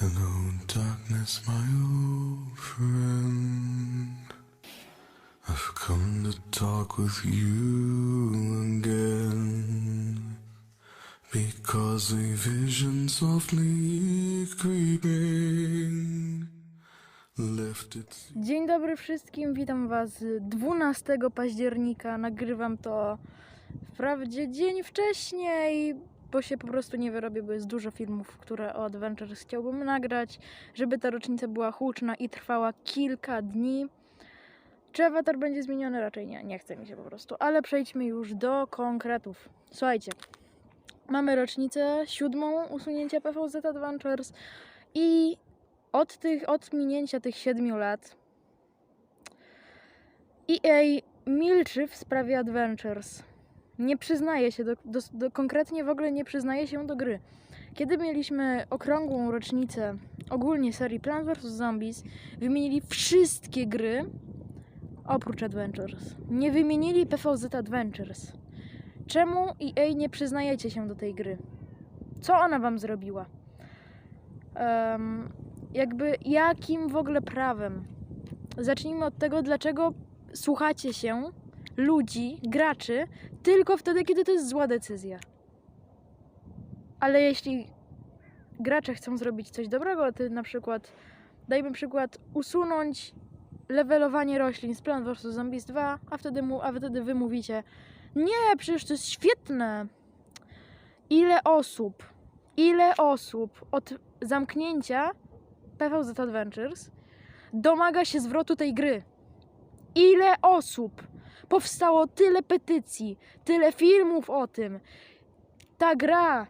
Hello, darkness, my old friend. I've come to talk with you again. Because a vision softly creeping. Dzień dobry wszystkim, witam Was 12 października. Nagrywam to wprawdzie dzień wcześniej, bo się po prostu nie wyrobię, bo jest dużo filmów, które o Adventures chciałbym nagrać, żeby ta rocznica była huczna i trwała kilka dni. Czy awatar będzie zmieniony? Raczej nie, nie chce mi się po prostu. Ale przejdźmy już do konkretów. Słuchajcie, mamy rocznicę siódmą usunięcia PVZ Adventures i od, tych, od minięcia tych siedmiu lat EA milczy w sprawie Adventures. Nie przyznaje się do, do, do, konkretnie w ogóle nie przyznaje się do gry. Kiedy mieliśmy okrągłą rocznicę ogólnie serii Plants vs. Zombies, wymienili wszystkie gry oprócz Adventures. Nie wymienili PVZ Adventures. Czemu EA nie przyznajecie się do tej gry? Co ona wam zrobiła? Em, jakby jakim w ogóle prawem? Zacznijmy od tego, dlaczego słuchacie się ludzi, graczy, tylko wtedy, kiedy to jest zła decyzja. Ale jeśli gracze chcą zrobić coś dobrego, ty na przykład, dajmy przykład, usunąć levelowanie roślin z Plant vs. Zombies 2, a wtedy, mu, a wtedy wy mówicie, nie, przecież to jest świetne. Ile osób, ile osób od zamknięcia PVZ Adventures domaga się zwrotu tej gry. Ile osób powstało tyle petycji, tyle filmów o tym. Ta gra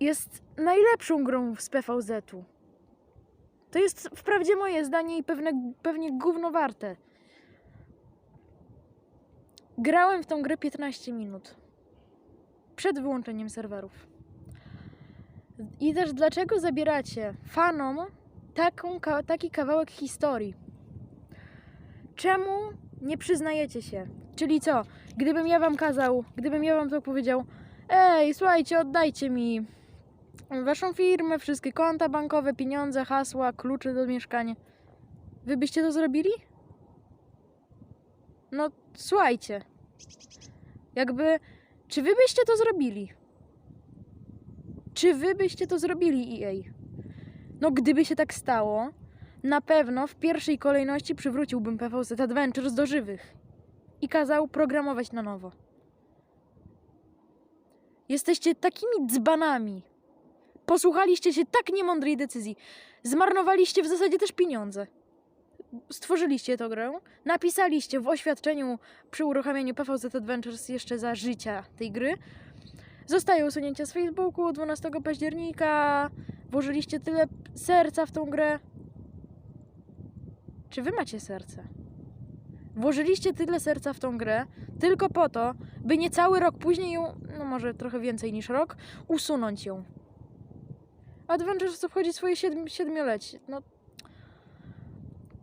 jest najlepszą grą z PVZ-u. To jest wprawdzie moje zdanie i pewne, pewnie gówno warte. Grałem w tą grę 15 minut. Przed wyłączeniem serwerów. I też dlaczego zabieracie fanom taką, taki kawałek historii? Czemu nie przyznajecie się? Czyli co? Gdybym ja wam kazał, gdybym ja wam to powiedział, ej, słuchajcie, oddajcie mi waszą firmę, wszystkie konta bankowe, pieniądze, hasła, klucze do mieszkania. Wy byście to zrobili? No, słuchajcie. Jakby, czy wy byście to zrobili? Czy wy byście to zrobili, EA? No, gdyby się tak stało, na pewno w pierwszej kolejności przywróciłbym PVZ Adventures do żywych i kazał programować na nowo. Jesteście takimi dzbanami. Posłuchaliście się tak niemądrej decyzji. Zmarnowaliście w zasadzie też pieniądze. Stworzyliście tę grę, napisaliście w oświadczeniu przy uruchamianiu PVZ Adventures jeszcze za życia tej gry. Zostaje usunięcie z Facebooku 12 października. Włożyliście tyle serca w tą grę. Czy wy macie serce? Włożyliście tyle serca w tą grę tylko po to, by nie cały rok później ją, no może trochę więcej niż rok, usunąć ją. Adventures obchodzi swoje siedm, siedmiolecie. No.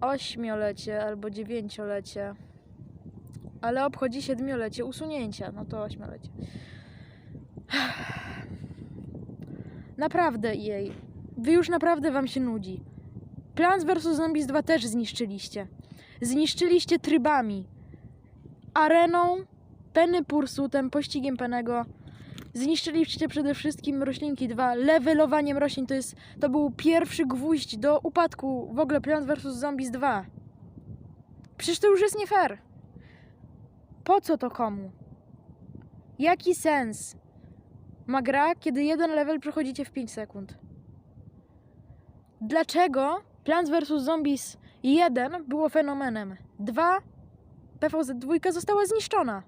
Ośmiolecie albo dziewięciolecie. Ale obchodzi siedmiolecie usunięcia. No to ośmiolecie. Naprawdę jej. Wy już naprawdę wam się nudzi. Plants vs. Zombies 2 też zniszczyliście. Zniszczyliście trybami. Areną, Penny Pursutem, pościgiem Penego. Zniszczyliście przede wszystkim roślinki 2. Levelowaniem roślin to jest. To był pierwszy gwóźdź do upadku w ogóle Plants vs. Zombies 2. Przecież to już jest nie fair. Po co to komu? Jaki sens ma gra, kiedy jeden level przechodzicie w 5 sekund? Dlaczego Plants vs. Zombies 1 było fenomenem? 2 PVZ 2 została zniszczona.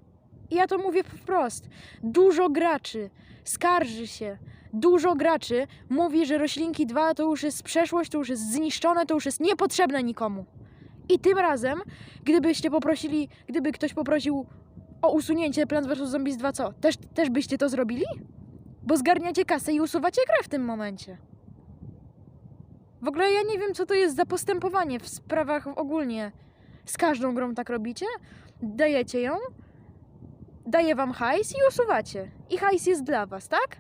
I ja to mówię wprost. Dużo graczy skarży się. Dużo graczy mówi, że roślinki 2 to już jest przeszłość, to już jest zniszczone, to już jest niepotrzebne nikomu. I tym razem, gdybyście poprosili, gdyby ktoś poprosił o usunięcie Plants vs. Zombies 2, co? Też, też byście to zrobili? Bo zgarniacie kasę i usuwacie grę w tym momencie. W ogóle ja nie wiem, co to jest za postępowanie w sprawach ogólnie. Z każdą grą tak robicie? Dajecie ją, daje wam hajs i usuwacie. I hajs jest dla was, tak?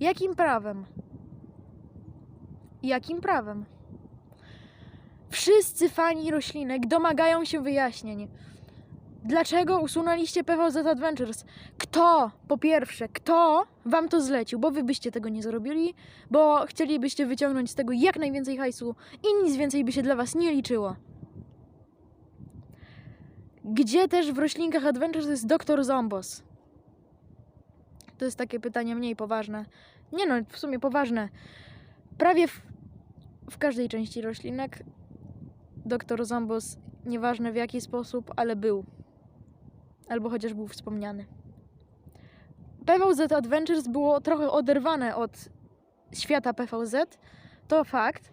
Jakim prawem? Jakim prawem? Wszyscy fani roślinek domagają się wyjaśnień. Dlaczego usunęliście PVZ Adventures? Kto, po pierwsze, kto wam to zlecił? Bo wy byście tego nie zrobili, bo chcielibyście wyciągnąć z tego jak najwięcej hajsu i nic więcej by się dla was nie liczyło. Gdzie też w roślinkach Adventures jest doktor Zombos? To jest takie pytanie mniej poważne. Nie no, w sumie poważne. Prawie w, w każdej części roślinek doktor Zombos, nieważne w jaki sposób, ale był. Albo chociaż był wspomniany. PVZ Adventures było trochę oderwane od świata PVZ. To fakt.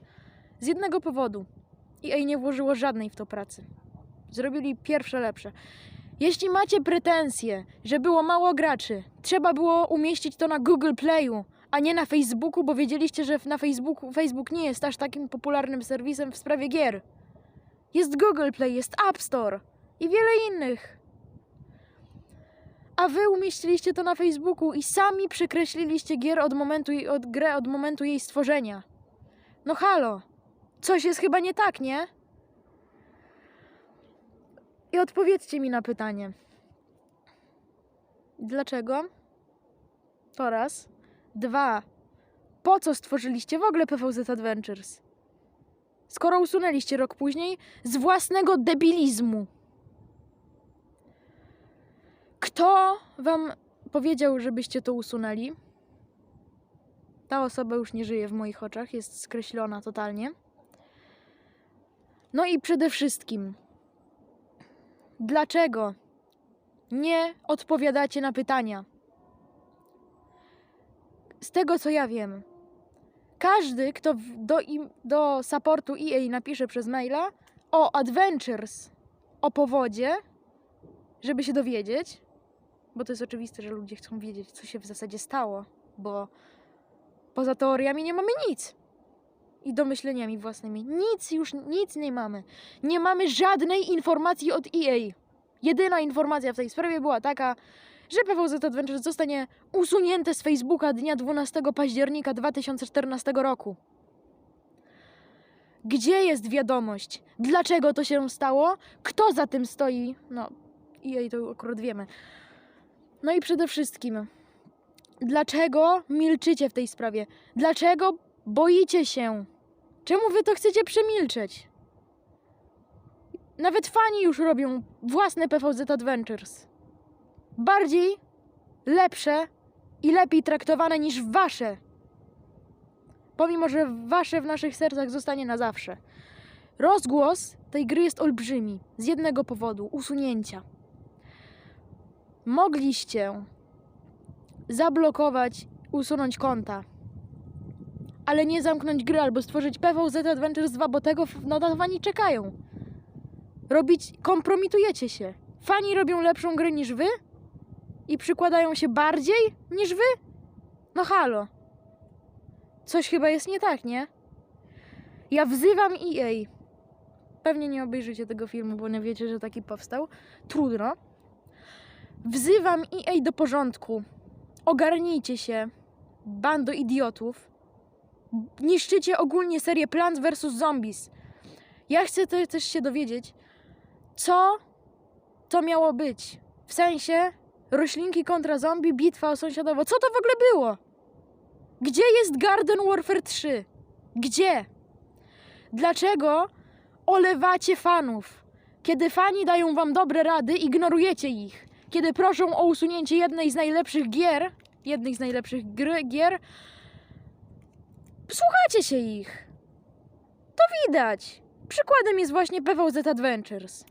Z jednego powodu. EA nie włożyło żadnej w to pracy. Zrobili pierwsze lepsze. Jeśli macie pretensje, że było mało graczy, trzeba było umieścić to na Google Playu, a nie na Facebooku, bo wiedzieliście, że na Facebooku Facebook nie jest aż takim popularnym serwisem w sprawie gier. Jest Google Play, jest App Store i wiele innych. A wy umieściliście to na Facebooku i sami przekreśliliście gier od momentu, od grę od momentu jej stworzenia. No halo, coś jest chyba nie tak, nie? I odpowiedzcie mi na pytanie. Dlaczego? To raz. Dwa. Po co stworzyliście w ogóle PVZ Adventures? Skoro usunęliście rok później z własnego debilizmu. Kto wam powiedział, żebyście to usunęli? Ta osoba już nie żyje w moich oczach, jest skreślona totalnie. No i przede wszystkim, dlaczego nie odpowiadacie na pytania? Z tego co ja wiem, każdy, kto do, do supportu EA napisze przez maila o Adventures, o powodzie, żeby się dowiedzieć, bo to jest oczywiste, że ludzie chcą wiedzieć, co się w zasadzie stało, bo poza teoriami nie mamy nic. I domyśleniami własnymi. Nic już, nic nie mamy. Nie mamy żadnej informacji od EA. Jedyna informacja w tej sprawie była taka, że PVZ Adventures zostanie usunięte z Facebooka dnia 12 października 2014 roku. Gdzie jest wiadomość? Dlaczego to się stało? Kto za tym stoi? No, EA to akurat wiemy. No i przede wszystkim, dlaczego milczycie w tej sprawie? Dlaczego boicie się? Czemu wy to chcecie przemilczeć? Nawet fani już robią własne PVZ Adventures. Bardziej, lepsze i lepiej traktowane niż wasze. Pomimo, że wasze w naszych sercach zostanie na zawsze. Rozgłos tej gry jest olbrzymi. Z jednego powodu usunięcia. Mogliście zablokować, usunąć konta, ale nie zamknąć gry albo stworzyć PVZ Adventures 2, bo tego no, na fani czekają. Robić, kompromitujecie się. Fani robią lepszą grę niż wy i przykładają się bardziej niż wy? No halo. Coś chyba jest nie tak, nie? Ja wzywam EA. Pewnie nie obejrzycie tego filmu, bo nie wiecie, że taki powstał. Trudno. Wzywam EA do porządku. Ogarnijcie się, bando idiotów. Niszczycie ogólnie serię Plants vs. Zombies. Ja chcę te- też się dowiedzieć, co to miało być. W sensie roślinki kontra zombie, bitwa o sąsiadowo. Co to w ogóle było? Gdzie jest Garden Warfare 3? Gdzie? Dlaczego olewacie fanów? Kiedy fani dają wam dobre rady, ignorujecie ich. Kiedy proszą o usunięcie jednej z najlepszych gier, jednej z najlepszych gry, gier, słuchacie się ich. To widać. Przykładem jest właśnie PVZ Adventures.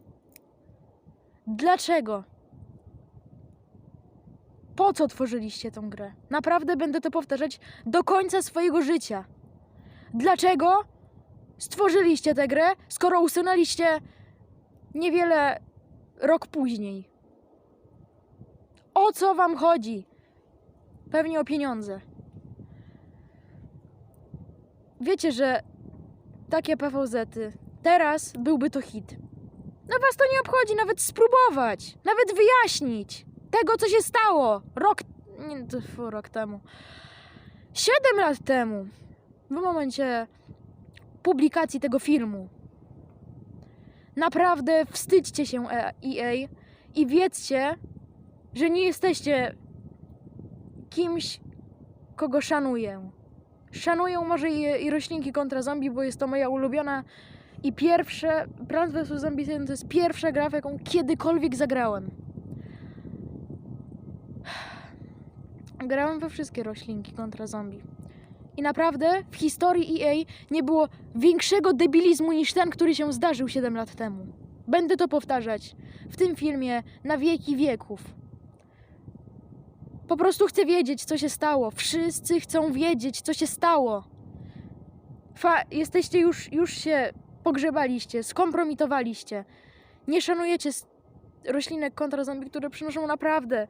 Dlaczego? Po co tworzyliście tą grę? Naprawdę będę to powtarzać do końca swojego życia. Dlaczego stworzyliście tę grę, skoro usunęliście niewiele rok później? O co wam chodzi? Pewnie o pieniądze. Wiecie, że takie PVZ-y teraz byłby to hit. No was to nie obchodzi nawet spróbować, nawet wyjaśnić tego, co się stało rok, nie, to fu, rok temu, siedem lat temu. w momencie publikacji tego filmu. Naprawdę wstydźcie się E- EA i wiedzcie, że nie jesteście kimś, kogo szanuję. Szanuję może i, i roślinki kontra zombie, bo jest to moja ulubiona i pierwsze Plants vs. Zombies 1 to jest pierwsza gra, w jaką kiedykolwiek zagrałem. Grałem we wszystkie roślinki kontra zombie. I naprawdę w historii EA nie było większego debilizmu niż ten, który się zdarzył 7 lat temu. Będę to powtarzać w tym filmie na wieki wieków. Po prostu chcę wiedzieć, co się stało. Wszyscy chcą wiedzieć, co się stało. Fa- jesteście już, już się pogrzebaliście, skompromitowaliście. Nie szanujecie roślinek kontra zombie, które przynoszą naprawdę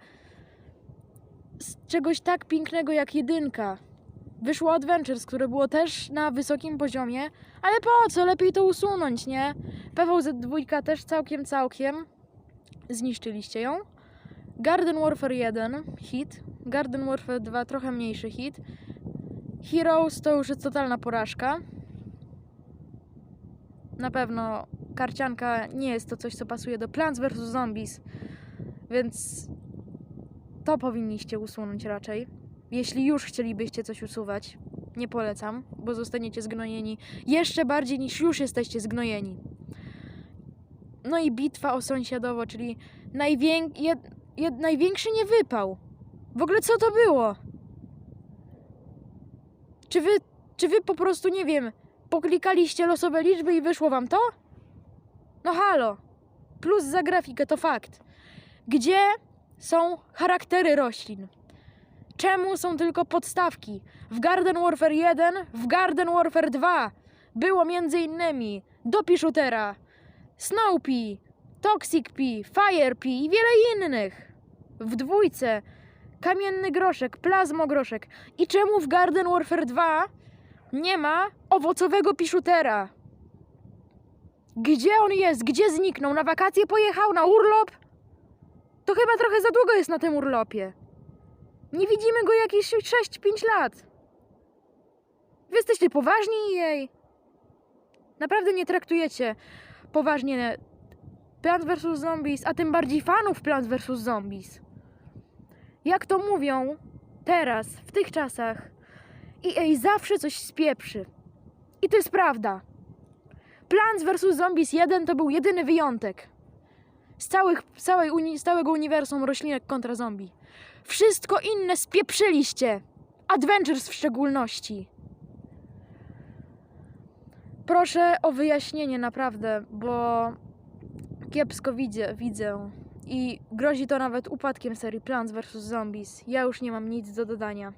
z czegoś tak pięknego jak jedynka. Wyszło Adventures, które było też na wysokim poziomie, ale po co? Lepiej to usunąć, nie? PVZ2 też całkiem, całkiem. Zniszczyliście ją. Garden Warfare 1 hit. Garden Warfare 2 trochę mniejszy hit. Heroes to już jest totalna porażka. Na pewno karcianka nie jest to coś, co pasuje do Plants vs. Zombies, więc to powinniście usunąć raczej. Jeśli już chcielibyście coś usuwać, nie polecam, bo zostaniecie zgnojeni jeszcze bardziej niż już jesteście zgnojeni. No i bitwa o sąsiadowo, czyli najwię- jed, największy niewypał. W ogóle co to było? Czy wy, czy wy po prostu, nie wiem, poklikaliście losowe liczby i wyszło wam to? No halo. Plus za grafikę to fakt. Gdzie są charaktery roślin? Czemu są tylko podstawki? W Garden Warfare 1, w Garden Warfare 2 było między innymi Dopi Snowpea, Toxic Pea, Fire Pea i wiele innych. W dwójce Kamienny Groszek, Plazmogroszek. I czemu w Garden Warfare 2 nie ma owocowego piszutera? Gdzie on jest? Gdzie zniknął? Na wakacje pojechał? Na urlop? To chyba trochę za długo jest na tym urlopie. Nie widzimy go jakieś 6-5 lat. Wy jesteście poważni jej. Naprawdę nie traktujecie poważnie Plants vs. Zombies, a tym bardziej fanów Plants vs. Zombies. Jak to mówią teraz, w tych czasach, EA zawsze coś spieprzy. I to jest prawda. Plants vs. Zombies 1 to był jedyny wyjątek. Z, całych, całej uni, z całego uniwersum roślinek kontra zombie. Wszystko inne spieprzyliście. Adventures w szczególności. Proszę o wyjaśnienie naprawdę, bo kiepsko widzę, widzę. I grozi to nawet upadkiem serii Plants vs. Zombies. Ja już nie mam nic do dodania.